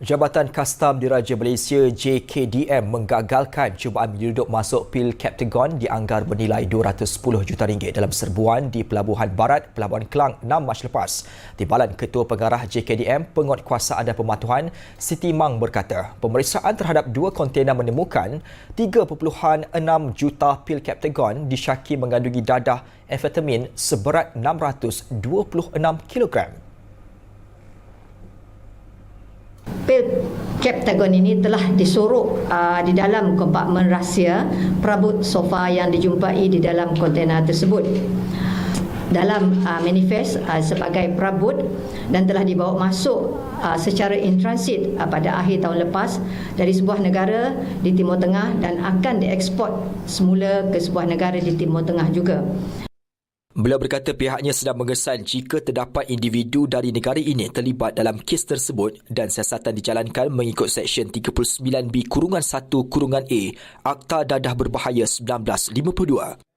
Jabatan Kastam Diraja Malaysia JKDM menggagalkan cubaan menyeruduk masuk pil Captagon dianggar bernilai 210 juta ringgit dalam serbuan di Pelabuhan Barat, Pelabuhan Kelang 6 Mac lepas. Timbalan Ketua Pengarah JKDM Penguatkuasaan dan Pematuhan Siti Mang berkata, pemeriksaan terhadap dua kontena menemukan 3.6 juta pil Captagon disyaki mengandungi dadah amfetamin seberat 626 kilogram. Pil Captagon ini telah disorok uh, di dalam kompartmen rahsia perabot sofa yang dijumpai di dalam kontena tersebut dalam uh, manifest uh, sebagai perabot dan telah dibawa masuk uh, secara in transit uh, pada akhir tahun lepas dari sebuah negara di Timur Tengah dan akan dieksport semula ke sebuah negara di Timur Tengah juga. Beliau berkata pihaknya sedang mengesan jika terdapat individu dari negara ini terlibat dalam kes tersebut dan siasatan dijalankan mengikut Seksyen 39B Kurungan 1 Kurungan A Akta Dadah Berbahaya 1952.